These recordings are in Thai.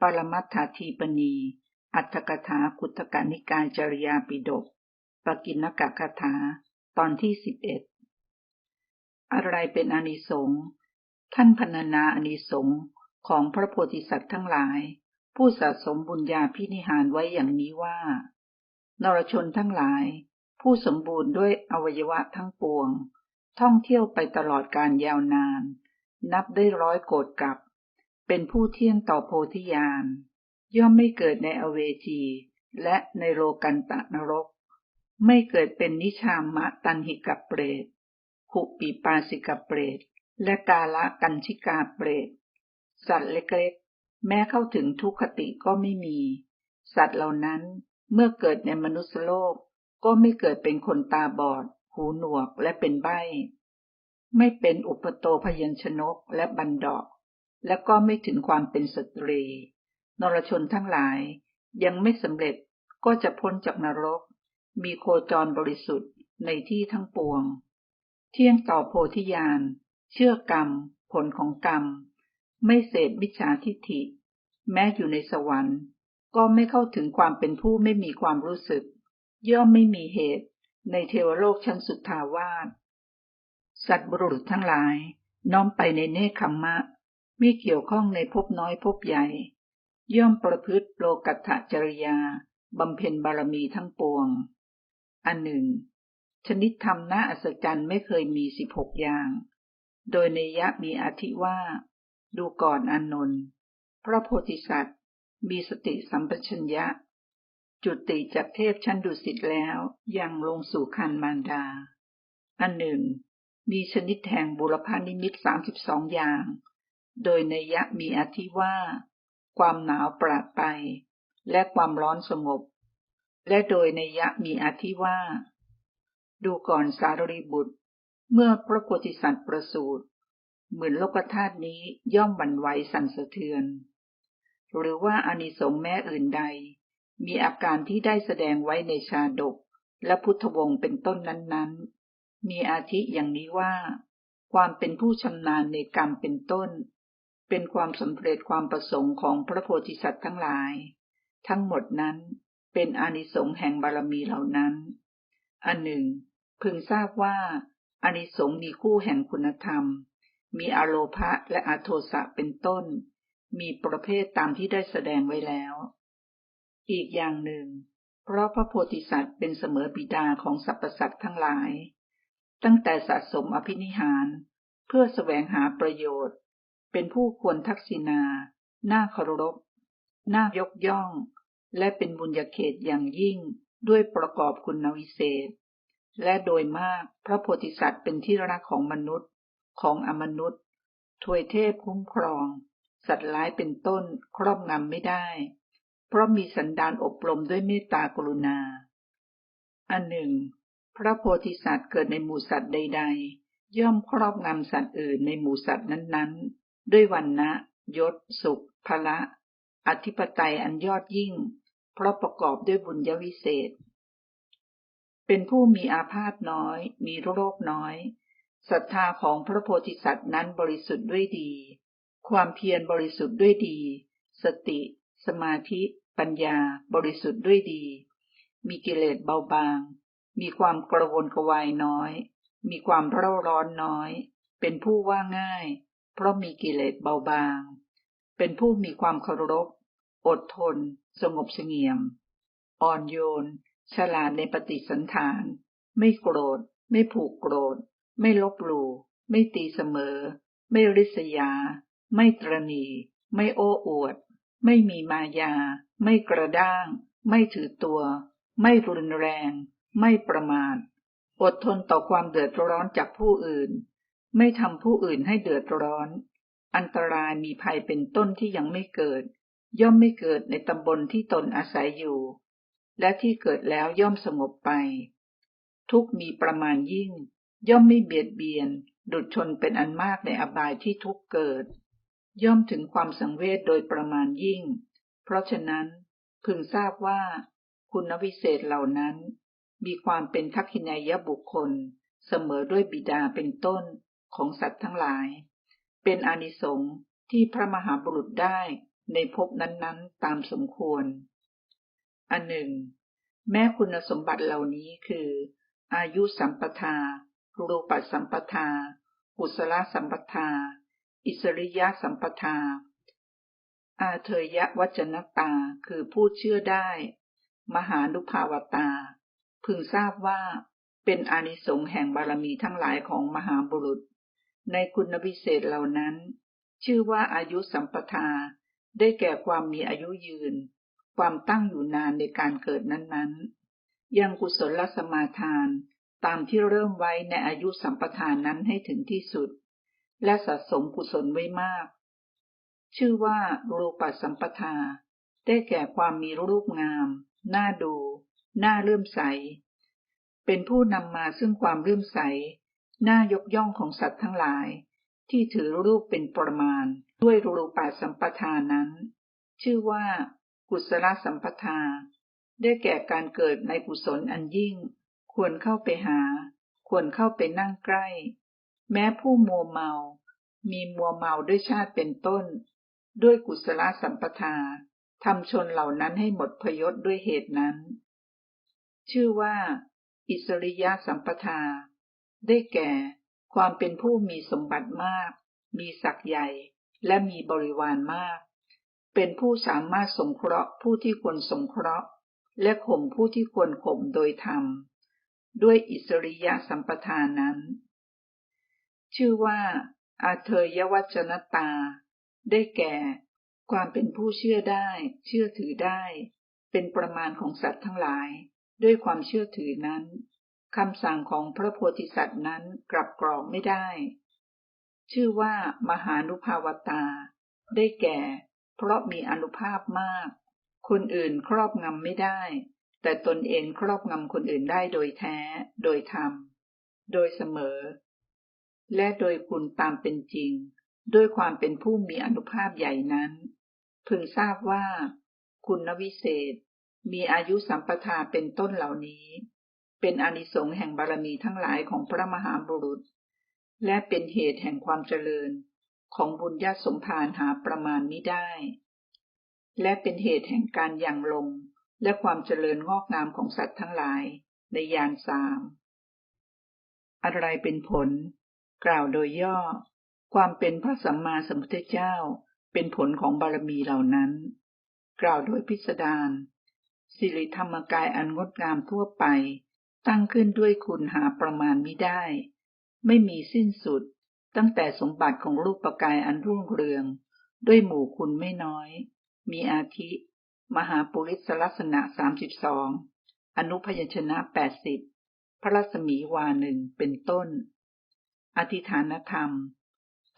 ปรมัตถาทีปณี อัตถกถาคุตกนิกายจริยาปิฎกปกินกะคาถา ตอนที่สิบเอ็ดอะไรเป็นอนิสงส์ท่านพรรณนาอนิสงส์ของพระโพธิสัตว์ทั้งหลาย ผู้สะสมบุญญาพินิหารไว้อย่างนี้ว่า นรชนทั้งหลาย ผู้สมบูรณ์ด้วยอวัยวะทั้งปวง ท่องเที่ยวไปตลอดการยาวนาน นับได้ร้อยโกดกับ เป็นผู้เที่ยงต่อโพธิญาณย่อมไม่เกิดในอเวจี และในโลกันตะนรก ไม่เกิดเป็นนิชามะตันหิกเปรตขุปีปาสิกเปรต และกาละกันชิกาเปรต สัตว์เล็กๆ แม้เข้าถึงทุกขติก็ไม่มี สัตว์เหล่านั้นเมื่อเกิดในมนุษยโลกก็ไม่เกิดเป็นคนตาบอด หูหนวกและเป็นใบ้ ไม่เป็นอุปโตพยัญชนกและบันดอก และก็ไม่ถึงความเป็นสตรี นรชนทั้งหลาย ยังไม่สำเร็จก็จะพ้นจากนรก มีโคจรบริสุทธิ์ในที่ทั้งปวง เที่ยงต่อโพธิญาณ เชื่อกรรม ผลของกรรม ไม่เสพมิจฉาทิฏฐิ แม้อยู่ในสวรรค์ ก็ไม่เข้าถึงความเป็นผู้ไม่มีความรู้สึก ย่อมไม่มีเหตุ ในเทวโลกชั้นสุทาวาสสัตว์บุรุษทั้งหลาย น้อมไปในเนคขมมะ ไม่เกี่ยวข้องในภพน้อยภพใหญ่ ย่อมประพฤติโลกัตถจริยาบำเพ็ญบารมีทั้งปวง อันหนึ่ง ชนิดธรรมน่าอัศจรรย์ไม่เคยมีสิบหกอย่าง โดยในยะมีอธิว่า ดูก่อนอนนท์พระโพธิสัตว์ มีสติสัมปชัญญะ จุติจากเทพชั้นดุสิตแล้วยังลงสู่คันมารดา อันหนึ่ง มีชนิดแห่งบุรพานิมิตสามสิบสองอย่าง โดยในยะมีอธิว่า ความหนาวปราดไป และความร้อนสงบ และโดยในยะมีอธิว่า ดูก่อนสารีบุตร เมื่อพระโพธิสัตว์ประสูติเหมือนโลกธาตุนี้ย่อมบันไหวสั่นสะเทือน หรือว่าอานิสงส์แม้อื่นใด มีอาการที่ได้แสดงไว้ในชาดก และพุทธวงศ์เป็นต้นนั้นๆ มีอาทิอย่างนี้ว่า ความเป็นผู้ชำนาญในกรรมเป็นต้น เป็นความสำเร็จความประสงค์ของพระโพธิสัตว์ทั้งหลาย ทั้งหมดนั้นเป็นอานิสงส์แห่งบารมีเหล่านั้น อันหนึ่ง พึงทราบว่าอานิสงส์มีคู่แห่งคุณธรรม มีอโลภะและอโทสะเป็นต้น มีประเภทตามที่ได้แสดงไว้แล้ว อีกอย่างหนึ่ง เพราะพระโพธิสัตว์เป็นเสมอบิดาของสรรพสัตว์ทั้งหลาย ตั้งแต่สะสมอภินิหาร เพื่อแสวงหาประโยชน์ เป็นผู้ควรทักษิณา น่าเคารพ น่ายกย่อง และเป็นบุญญาเขตอย่างยิ่งด้วยประกอบคุณวิเศษ และโดยมากพระโพธิสัตว์เป็นที่รักของมนุษย์ ของอมนุษย์ทวยเทพคุ้มครอง สัตว์ร้ายเป็นต้นครอบงำไม่ได้ เพราะมีสันดานอบรมด้วยเมตตากรุณา อันหนึ่ง พระโพธิสัตว์เกิดในหมู่สัตว์ใด ๆ ย่อมครอบงำสัตว์อื่นในหมู่สัตว์นั้นๆ ด้วยวันนะยศ สุขพละ อธิปไตยอันยอดยิ่ง เพราะประกอบด้วยบุญยวิเศษ เป็นผู้มีอาพาธน้อย มีโรคน้อยศรัทธาของพระโพธิสัตว์นั้นบริสุทธิ์ด้วยดี ความเพียรบริสุทธิ์ด้วยดี สติ สมาธิ ปัญญา บริสุทธิ์ด้วยดี มีกิเลสเบาบาง มีความกระวนกระวายน้อย มีความเร่าร้อนน้อย เป็นผู้ว่าง่าย เพราะมีกิเลสเบาบาง เป็นผู้มีความเคารพ อดทน สงบเสงี่ยม อ่อนโยน ฉลาดในปฏิสันฐาน ไม่โกรธ ไม่ผูกโกรธ ไม่ลบหลู่ ไม่ตีเสมอ ไม่ริษยา ไม่ตรณี ไม่โอ้อวด ไม่มีมายา ไม่กระด้าง ไม่ถือตัว ไม่รุนแรง ไม่ประมาท อดทนต่อความเดือดร้อนจากผู้อื่น ไม่ทำผู้อื่นให้เดือดร้อน อันตรายมีภัยเป็นต้นที่ยังไม่เกิด ย่อมไม่เกิดในตำบลที่ตนอาศัยอยู่ และที่เกิดแล้วย่อมสงบไป ทุกมีประมาณยิ่ง ย่อมไม่เบียดเบียน ดุจชนเป็นอันมากในอบายที่ทุกเกิด ย่อมถึงความสังเวชโดยประมาณยิ่ง เพราะฉะนั้น พึงทราบว่าคุณวิเศษเหล่านั้น มีความเป็นทักขินายบุคคล เสมอด้วยบิดาเป็นต้น ของสัตว์ทั้งหลาย เป็นอนิสงส์ที่พระมหาบุรุษได้ในภพนั้นๆ ตามสมควร อันหนึ่ง แม้คุณสมบัติเหล่านี้คือ อายุสัมปทา รูปสัมปทากุศลสัมปทา อิสริยะสัมปทา อาเทยะวัจนตาคือผู้เชื่อได้ มหานุภาวตา พึงทราบว่าเป็นอานิสงส์แห่งบารมีทั้งหลายของมหาบุรุษ ในคุณวิเศษเหล่านั้น ชื่อว่าอายุสัมปทา ได้แก่ความมีอายุยืน ความตั้งอยู่นานในการเกิดนั้นๆ ยังกุศลสมาทาน ตามที่เริ่มไว้ในอายุสัมปทานนั้นให้ถึงที่สุด และสะสมกุศลไว้มาก ชื่อว่ารูปสัมปทา ได้แก่ความมีรูปงาม น่าดู น่าเลื่อมใส เป็นผู้นำมาซึ่งความเลื่อมใส น่ายกย่องของสัตว์ทั้งหลาย ที่ถือรูปเป็นประมาณ ด้วยรูปาสัมปทานั้น ชื่อว่า กุศลสัมปทา ได้แก่การเกิดในกุศลอันยิ่ง ควรเข้าไปหา ควรเข้าไปนั่งใกล้ แม้ผู้มัวเมา มีมัวเมาด้วยชาติเป็นต้น ด้วยกุศลสัมปทาทำชนเหล่านั้นให้หมดพยศด้วยเหตุนั้น ชื่อว่า อิสริยสัมปทา ได้แก่ ความเป็นผู้มีสมบัติมาก มีศักย์ใหญ่ และมีบริวารมาก เป็นผู้สามารถสงเคราะห์ผู้ที่ควรสงเคราะห์ และข่มผู้ที่ควรข่มโดยธรรม ด้วยอิสริยสัมปทานนั้น ชื่อว่า อาเทยวัจนตา ได้แก่ ความเป็นผู้เชื่อได้ เชื่อถือได้ เป็นประมาณของสัตว์ทั้งหลาย ด้วยความเชื่อถือนั้น คำสั่งของพระโพธิสัตว์นั้นกลับกรองไม่ได้ ชื่อว่ามหานุภาวตา ได้แก่ เพราะมีอนุภาพมาก คนอื่นครอบงำไม่ได้ แต่ตนเองครอบงำคนอื่นได้โดยแท้ โดยธรรม โดยเสมอ และโดยคุณตามเป็นจริง ด้วยความเป็นผู้มีอนุภาพใหญ่นั้น พึงทราบว่า คุณวิเศษ มีอายุสัมปทาเป็นต้นเหล่านี้ เป็นอนิสงส์แห่งบารมีทั้งหลายของพระมหาบุรุษ และเป็นเหตุแห่งความเจริญของบุญญาสมภารหาประมาณมิได้ และเป็นเหตุแห่งการยังลง และความเจริญงอกงามของสัตว์ทั้งหลายในยานสามอะไรเป็นผล กล่าวโดยย่อ ความเป็นพระสัมมาสัมพุทธเจ้า เป็นผลของบารมีเหล่านั้น กล่าวโดยพิสดารสิริธรรมกายอันงดงามทั่วไป ตั้งขึ้นด้วยคุณหาประมาณมิได้ ไม่มีสิ้นสุด ตั้งแต่สมบัติของรูปประกายอันรุ่งเรือง ด้วยหมู่คุณไม่น้อย มีอาทิ มหาปุริสลักษณะสามสิบสองอนุพยัญชนะแปดสิบพระรัศมีวาหนึ่งเป็นต้น อธิฐานธรรม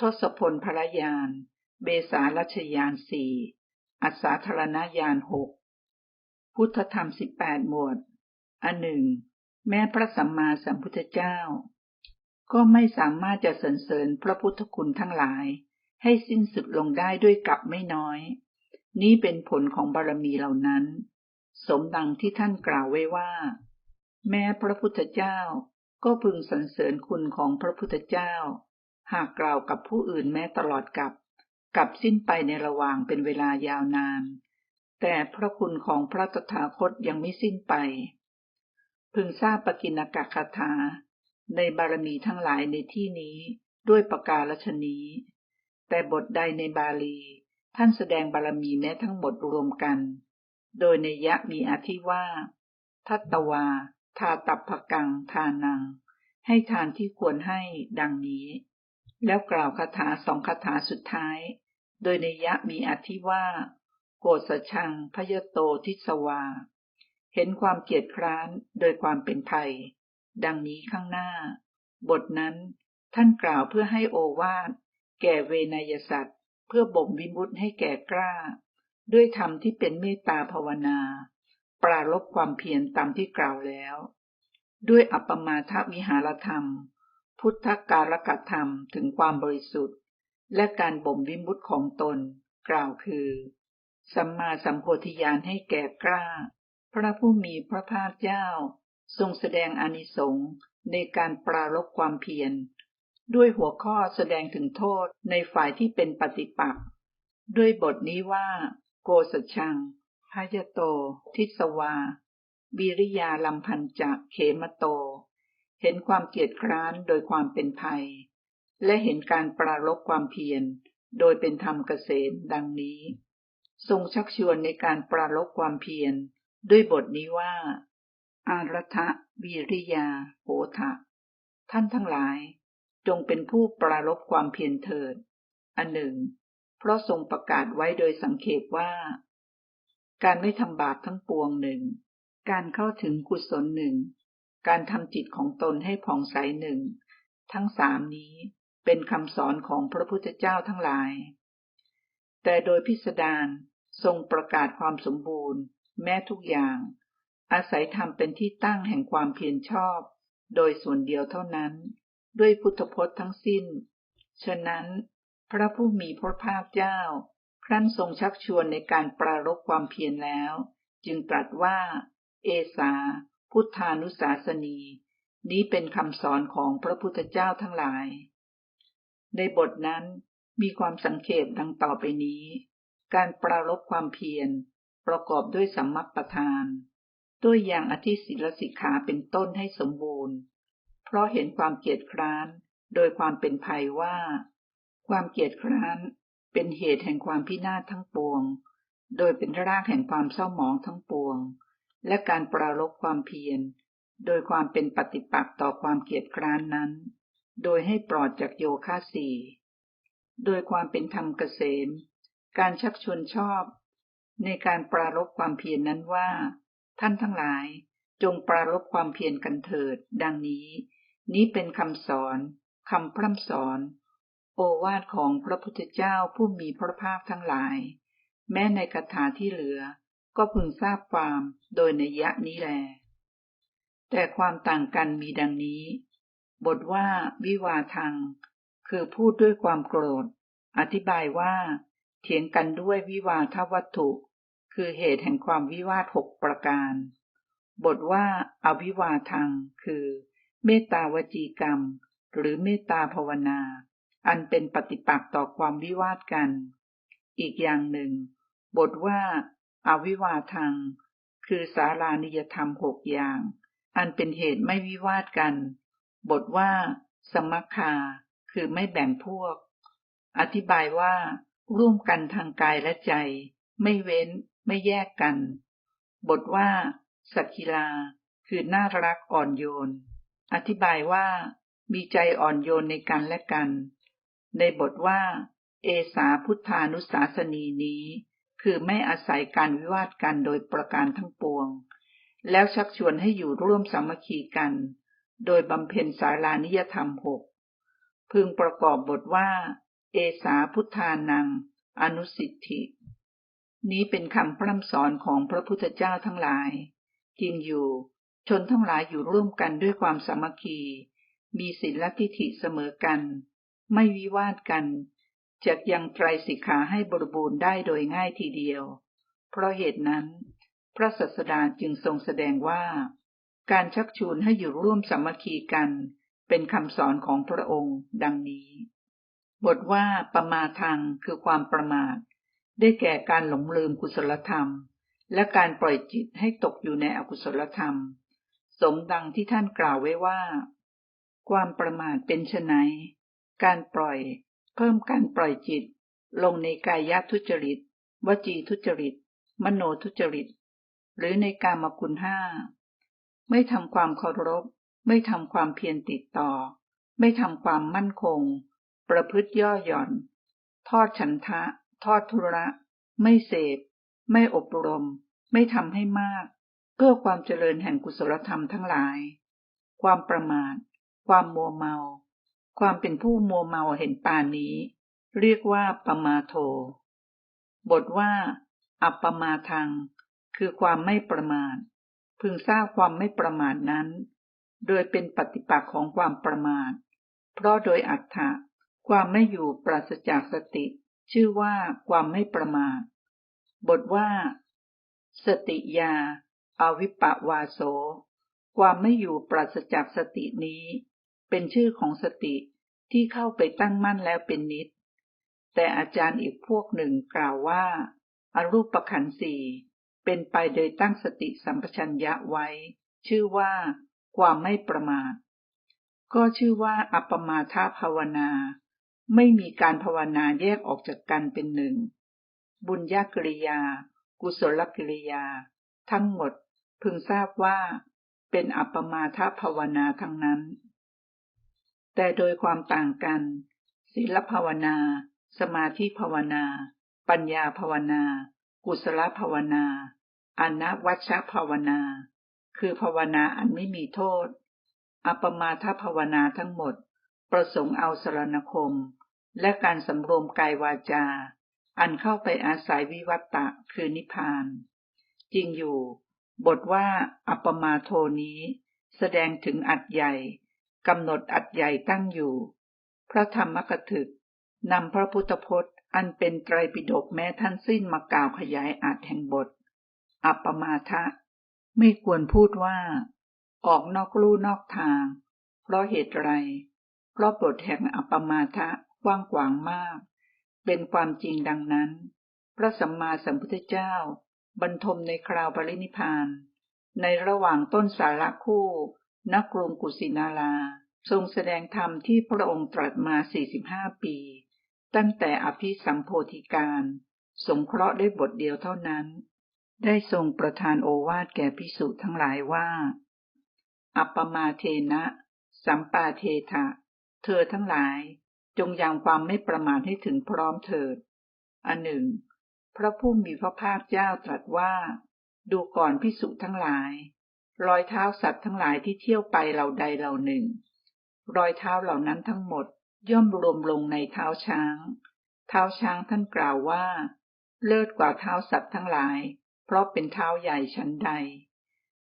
ทศพลพระยาน เบสารัชยานสี่อัศาธรณยานหกพุทธธรรมสิบแปดหมวด อันหนึ่ง แม้พระสัมมาสัมพุทธเจ้า ก็ไม่สามารถจะสรรเสริญพระพุทธคุณทั้งหลาย ให้สิ้นสุดลงได้ด้วยกับไม่น้อย นี้เป็นผลของบารมีเหล่านั้น สมดังที่ท่านกล่าวไว้ว่า แม้พระพุทธเจ้าก็พึงสรรเสริญคุณของพระพุทธเจ้า หากกล่าวกับผู้อื่นแม้ตลอดกับกับสิ้นไปในระหว่างเป็นเวลายาวนาน แต่พระคุณของพระตถาคตยังไม่สิ้นไป พึงทราบปกินกะคาถา ในบารมีทั้งหลายในที่นี้ด้วยประกาศชนีแต่บทใดในบาลี ท่านแสดงบารมีแม้ทั้งหมดรวมกัน โดยในยะมีอธิว่า ทัตตวา ทาตับพกัง ทานัง ให้ทานที่ควรให้ดังนี้ แล้วกล่าวคาถาสองคาถาสุดท้าย โดยในยะมีอธิว่า โกศชังพยโตทิสวา เห็นความเกียดคร้านโดยความเป็นภัย ดังนี้ข้างหน้า บทนั้นท่านกล่าวเพื่อให้โอวาทแก่เวนยสัตว์ เพื่อบ่มวิมุตให้แก่กล้า ด้วยธรรมที่เป็นเมตตาภาวนา ปราลบความเพียรตามที่กล่าวแล้ว ด้วยอัปมาทวิหารธรรม พุทธการกธรรมถึงความบริสุทธิ์ และการบ่มวิมุตของตน กล่าวคือ สัมมาสัมโพธิญาณให้แก่กล้า พระผู้มีพระภาคเจ้า ทรงแสดงอนิสงส์ในการปราลบความเพียร ด้วยหัวข้อแสดงถึงโทษในฝ่ายที่เป็นปฏิปักษ์ด้วยบทนี้ว่า โกสชังพายโต ทิสวาวิริยาลำพันจะเขมโต เห็นความเกียจคร้านโดยความเป็นภัย และเห็นการปราลบความเพียร โดยเป็นธรรมเกษมดังนี้ ทรงชักชวนในการปราลบความเพียร ด้วยบทนี้ว่า อารัฐวิริยาโหทะท่านทั้งหลาย จงเป็นผู้ปราลบความเพียรเถิด อันหนึ่ง เพราะทรงประกาศไว้โดยสังเขปว่า การไม่ทำบาปทั้งปวงหนึ่ง การเข้าถึงกุศลหนึ่ง การทำจิตของตนให้ผ่องใสหนึ่ง ทั้งสามนี้เป็นคำสอนของพระพุทธเจ้าทั้งหลาย แต่โดยพิสดารทรงประกาศความสมบูรณ์ แม้ทุกอย่าง อาศัยธรรมเป็นที่ตั้งแห่งความเพียรชอบ โดยส่วนเดียวเท่านั้น ด้วยพุทธพจน์ทั้งสิ้น ฉะนั้น พระผู้มีพระภาคเจ้า ครั้นทรงชักชวนในการปรารบความเพียรแล้ว จึงตรัสว่า เอสา พุทธานุสาสนี นี้เป็นคำสอนของพระพุทธเจ้าทั้งหลาย ในบทนั้นมีความสังเขปดังต่อไปนี้ การปรารบความเพียร ประกอบด้วยสัมมัปประธานด้วยอย่างอธิศิลสิกขาเป็นต้นให้สมบูรณ์ เพราะเห็นความเกียจคร้านโดยความเป็นภัยว่า ความเกียจคร้านเป็นเหตุแห่งความพินาศทั้งปวง โดยเป็นรากแห่งความเศร้าหมองทั้งปวง และการปรารบความเพียร โดยความเป็นปฏิปักษ์ต่อความเกียจคร้านนั้น โดยให้ปลอดจากโยคะสี่ โดยความเป็นธรรมเกษม การชักชวนชอบ ในการปรารบความเพียรนนั้นว่า ท่านทั้งหลาย จงปรารบความเพียรกันเถิด ดังนี้ นี้เป็นคำสอนคำพร่ำสอน โอวาทของพระพุทธเจ้าผู้มีพระภาคทั้งหลาย แม้ในคาถาที่เหลือ ก็พึงทราบความโดยในยะนี้แล แต่ความต่างกันมีดังนี้ บทว่าวิวาทัง คือพูดด้วยความโกรธ อธิบายว่า เถียงกันด้วยวิวาทวัตถุ คือเหตุแห่งความวิวาทหกประการ บทว่าอาวิวาทัง คือ เมตตาวจีกรรม หรือเมตตาภาวนา อันเป็นปฏิปักษ์ต่อความวิวาทกัน อีกอย่างหนึ่ง บทว่าอาวิวาทัง คือสารานิยธรรมหกอย่าง อันเป็นเหตุไม่วิวาทกัน บทว่า สมัคคา คือไม่แบ่งพวก อธิบายว่า ร่วมกันทางกายและใจ ไม่เว้น ไม่แยกกัน บทว่าสักคิลา คือน่ารักอ่อนโยน อธิบายว่า มีใจอ่อนโยนในกันและกัน ในบทว่า เอสาพุทธานุสาสนีนี้ คือไม่อาศัยการวิวาทกันโดยประการทั้งปวง แล้วชักชวนให้อยู่ร่วมสามัคคีกัน โดยบำเพ็ญสารานิยธรรมหกพึงประกอบบทว่า เอสาพุทธานัง อนุสิทธิ นี้เป็นคำพร่ำสอนของพระพุทธเจ้าทั้งหลาย จริงอยู่ ชนทั้งหลายอยู่ร่วมกันด้วยความสามัคคี มีศีลทิฏฐิเสมอกัน ไม่วิวาทกันจะยังไตรสิกขาให้บริบูรณ์ได้โดยง่ายทีเดียว เพราะเหตุนั้น พระสัสดาจึงทรงแสดงว่า การชักชวนให้อยู่ร่วมสามัคคีกัน เป็นคำสอนของพระองค์ดังนี้ บทว่าประมาทังคือความประมาท ได้แก่การหลงลืมกุศลธรรม และการปล่อยจิตให้ตกอยู่ในอกุศลธรรม สมดังที่ท่านกล่าวไว้ว่า ความประมาทเป็นไฉนการปล่อย เพิ่มการปล่อยจิต ลงในกายทุจริต วจีทุจริต มโนทุจริต หรือในกามคุณห้า ไม่ทำความเคารพ ไม่ทำความเพียรติดต่อ ไม่ทำความมั่นคง ประพฤติย่อหย่อน ทอดฉันทะ ทอดทุระ ไม่เสพ ไม่อบรม ไม่ทำให้มาก เพื่อความเจริญแห่งกุศลธรรมทั้งหลาย ความประมาท ความมัวเมา ความเป็นผู้มัวเมาเห็นปานนี้ เรียกว่าปมาโท บทว่า อัปปมาทัง คือความไม่ประมาท พึงทราบความไม่ประมาทนั้น โดยเป็นปฏิปักษ์ของความประมาท เพราะโดยอัตถะความไม่อยู่ปราศจากสติ ชื่อว่าความไม่ประมาท บทว่า สติยาอาวิปะวาโส ความไม่อยู่ปราศจากสตินี้ เป็นชื่อของสติที่เข้าไปตั้งมั่นแล้วเป็นนิด แต่อาจารย์อีกพวกหนึ่งกล่าวว่าอารูปขันธ์สี่เป็นไปโดยตั้งสติสัมปชัญญะไว้ ชื่อว่า ความไม่ประมาท ก็ชื่อว่าอัปปมาทภาวนา ไม่มีการภาวนาแยกออกจากกันเป็นหนึ่ง บุญญากริยา กุศลกิริยา ทั้งหมดพึงทราบว่า เป็นอัปปมาทภาวนาทั้งนั้น แต่โดยความต่างกัน ศีลภาวนา สมาธิภาวนา ปัญญาภาวนา กุศลภาวนาอนวัชภาวนา คือภาวนาอันไม่มีโทษ อัปมาทภาวนาทั้งหมด ประสงค์เอาสรณคม และการสำรวมกายวาจา อันเข้าไปอาศัยวิวัตตะคือนิพพาน จริงอยู่ บทว่าอัปมาโทนี้ แสดงถึงอัดใหญ่กำหนดอัดใหญ่ตั้งอยู่ พระธรรมกถึกนำพระพุทธพจน์ อันเป็นไตรปิฎกแม้ท่านสิ้นมากล่าวขยายอัดแห่งบท อัปปมาทะ ไม่ควรพูดว่า ออกนอกลู่นอกทาง เพราะเหตุไร เพราะบทแห่งอัปปมาทะ กว้างขวางมาก เป็นความจริงดังนั้น พระสัมมาสัมพุทธเจ้า บรรทมในคราวปรินิพาน ในระหว่างต้นสาระคู่นักกรุงกุสินาราทรงแสดงธรรมที่พระองค์ตรัสมา 45 ปี ตั้งแต่อภิสัมโพธิการ สงเคราะห์ได้บทเดียวเท่านั้น ได้ทรงประทานโอวาทแก่พิสุทั้งหลายว่า อัปปมาเทนะ สัมปาเทถะ เธอทั้งหลาย จงยังความไม่ประมาทให้ถึงพร้อมเถิด อันหนึ่ง พระผู้มีพระภาคเจ้าตรัสว่า ดูก่อนพิสุทั้งหลาย รอยเท้าสัตว์ทั้งหลายที่เที่ยวไปเหล่าใดเหล่าหนึ่ง รอยเท้าเหล่านั้นทั้งหมดย่อมรวมลงในเท้าช้าง เท้าช้างท่านกล่าวว่า เลิศกว่าเท้าสัตว์ทั้งหลาย เพราะเป็นเท้าใหญ่ชั้นใด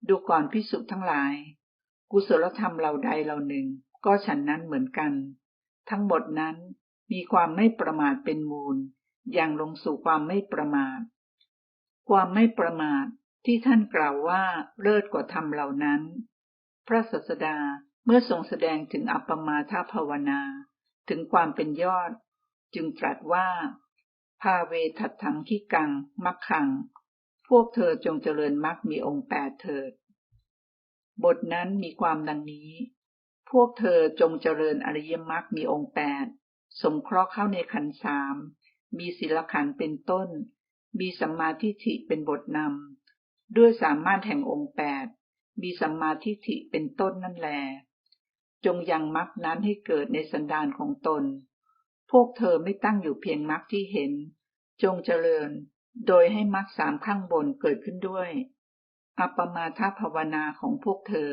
ดูก่อนพิสุทั้งหลาย กุศลธรรมเหล่าใดเหล่าหนึ่ง ก็ฉันนั้นเหมือนกัน ทั้งหมดนั้นมีความไม่ประมาทเป็นมูล อย่างลงสู่ความไม่ประมาท ความไม่ประมาทที่ท่านกล่าวว่าเลิศกว่าธรรมเหล่านั้น พระสัสดาเมื่อทรงแสดงถึงอัปปมาทภาวนา ถึงความเป็นยอด จึงตรัสว่า ภาเวทัตถังขิกังมักขัง พวกเธอจงเจริญมรรคมีองค์แปดเถิด บทนั้นมีความดังนี้ พวกเธอจงเจริญอริยมรรคมีองค์แปดสมเคราะห์เข้าในขันสามมีศีลขันเป็นต้น มีสัมมาทิฏฐิเป็นบทนำด้วยสามารถแห่งองค์แปดมีสัมมาทิฏฐิเป็นต้นนั่นแล จงยังมรรคนั้นให้เกิดในสันดานของตน พวกเธอไม่ตั้งอยู่เพียงมรรคที่เห็น จงเจริญ โดยให้มรรคสามข้างบนเกิดขึ้นด้วย อัปมาทภาวนาของพวกเธอ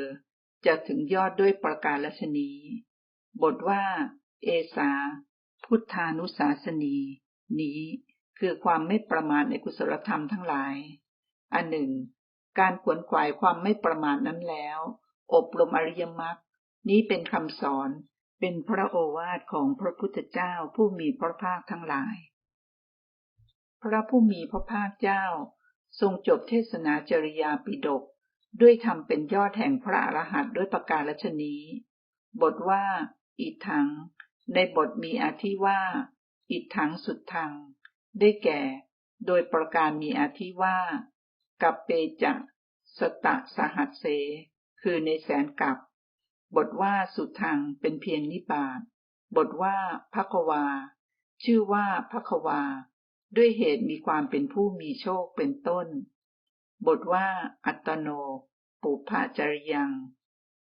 จะถึงยอดด้วยประการลชนี บทว่า เอสา พุทธานุสาสนี นี้คือความไม่ประมาทในกุศลธรรมทั้งหลาย อันหนึ่ง การขวนขวายความไม่ประมาทนั้นแล้ว อบรมอริยมรรคนี้เป็นคำสอนเป็นพระโอวาทของพระพุทธเจ้าผู้มีพระภาคทั้งหลาย พระผู้มีพระภาคเจ้า ทรงจบเทศนาจริยาปิดก ด้วยทำเป็นยอดแห่งพระอรหันต์ด้วยประการชนีบทว่า อิทัง ในบทมีอธิว่า อิทังสุดทัง ได้แก่ โดยประการมีอธิว่า กับเปจะสตะสหัสเส คือในแสนกับ บทว่าสุดทังเป็นเพียงนิบาตบทว่าพักวา ชื่อว่าพักวา ด้วยเหตุมีความเป็นผู้มีโชคเป็นต้น บทว่าอัตโน ปุพะจริยัง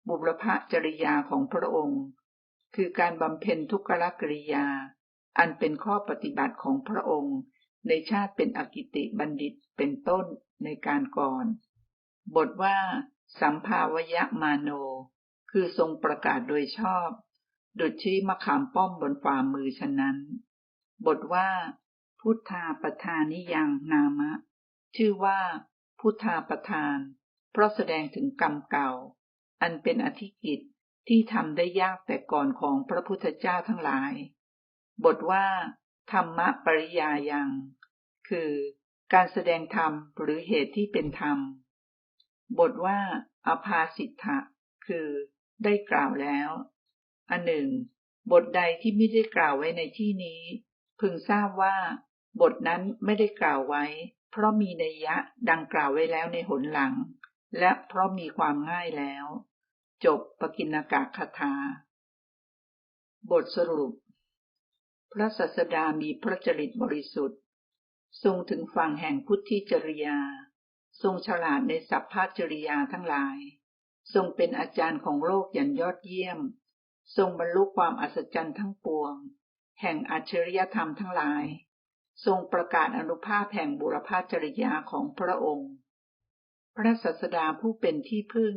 บุรพจริยาของพระองค์ คือการบำเพ็ญทุกขลกริยา อันเป็นข้อปฏิบัติของพระองค์ ในชาติเป็นอกิติบัณฑิตเป็นต้นในการก่อน บทว่า สัมภาวยะมาโน คือทรงประกาศโดยชอบ ดุจชี้มะขามป้อมบนฝ่ามือฉะนั้น บทว่า พุทธาประธานิยังนามะ ชื่อว่า พุทธาประธาน เพราะแสดงถึงกรรมเก่า อันเป็นอธิกิจที่ทำได้ยากแต่ก่อนของพระพุทธเจ้าทั้งหลาย บทว่า ธรรมปริยายัง คือการแสดงธรรมหรือเหตุที่เป็นธรรม บทว่าอภาสิทธะ คือได้กล่าวแล้ว อันหนึ่ง บทใดที่ไม่ได้กล่าวไว้ในที่นี้ พึงทราบว่า บทนั้นไม่ได้กล่าวไว้ เพราะมีนัยยะดังกล่าวไว้แล้วในหนหลัง และเพราะมีความง่ายแล้ว จบปกินากาคาถา บทสรุป พระสัสดามีพระจริตบริสุทธิ์ ทรงถึงฝั่งแห่งพุทธิจริยา ทรงฉลาดในสัพพจริยาทั้งหลาย ทรงเป็นอาจารย์ของโลกอย่างยอดเยี่ยม ทรงบรรลุความอัศจรรย์ทั้งปวง แห่งอัจฉริยธรรมทั้งหลาย ทรงประกาศอนุภาพแห่งบุรพาจริยาของพระองค์ พระสัสดาผู้เป็นที่พึ่ง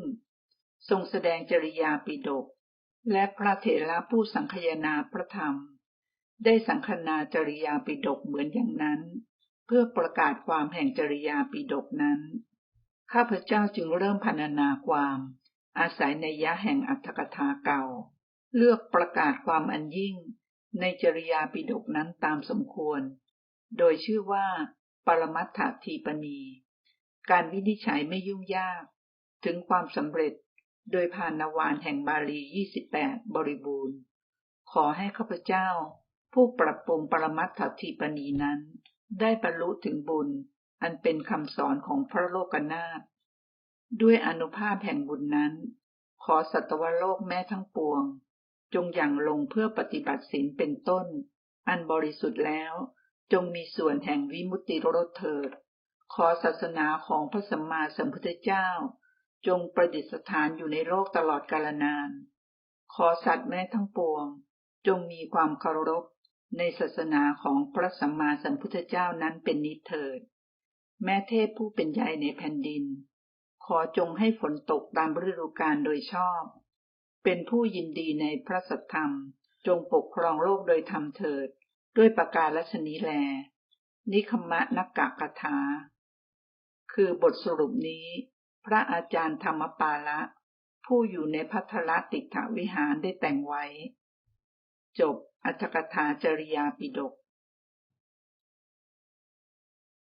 ทรงแสดงจริยาปิฎกและพระเถระผู้สังคยนาพระธรรม ได้สังคนาจริยาปิฎกเหมือนอย่างนั้น เพื่อประกาศความแห่งจริยาปิฎกนั้น ข้าพเจ้าจึงเริ่มพรรณนาความ อาศัยในยะแห่งอัตถกถาเก่า เลือกประกาศความอันยิ่ง ในจริยาปิฎกนั้นตามสมควร โดยชื่อว่า ปรมัตถทีปณี การวินิจฉัยไม่ยุ่งยาก ถึงความสำเร็จโดยผ่านนาวานแห่งบาลี 28 บริบูรณ์ ขอให้ข้าพเจ้า ผู้ปรับปรุงปรมัตถทีปณีนั้น ได้บรรลุถึงบุญ อันเป็นคำสอนของพระโลกนาถด้วยอนุภาพแห่งบุญนั้น ขอสัตวโลกแม้ทั้งปวง จงอย่างลงเพื่อปฏิบัติศีลเป็นต้น อันบริสุทธิ์แล้ว จงมีส่วนแห่งวิมุตติรสเถิด ขอศาสนาของพระสัมมาสัมพุทธเจ้า จงประดิษฐานอยู่ในโลกตลอดกาลนาน ขอสัตว์แม้ทั้งปวง จงมีความเคารพในศาสนาของพระสัมมาสัมพุทธเจ้านั้นเป็นนิเถิด แม่เทพผู้เป็นใหญ่ในแผ่นดิน ขอจงให้ฝนตกตามฤดูกาลโดยชอบ เป็นผู้ยินดีในพระสัทธรรม จงปกครองโลกโดยธรรมเถิด ด้วยประการลัชนีแล นิคมะนักกะกถา คือบทสรุปนี้ พระอาจารย์ธรรมปาละ ผู้อยู่ในพัทรติถวิหารได้แต่งไว้ จบอัตถกถาจริยาปิดก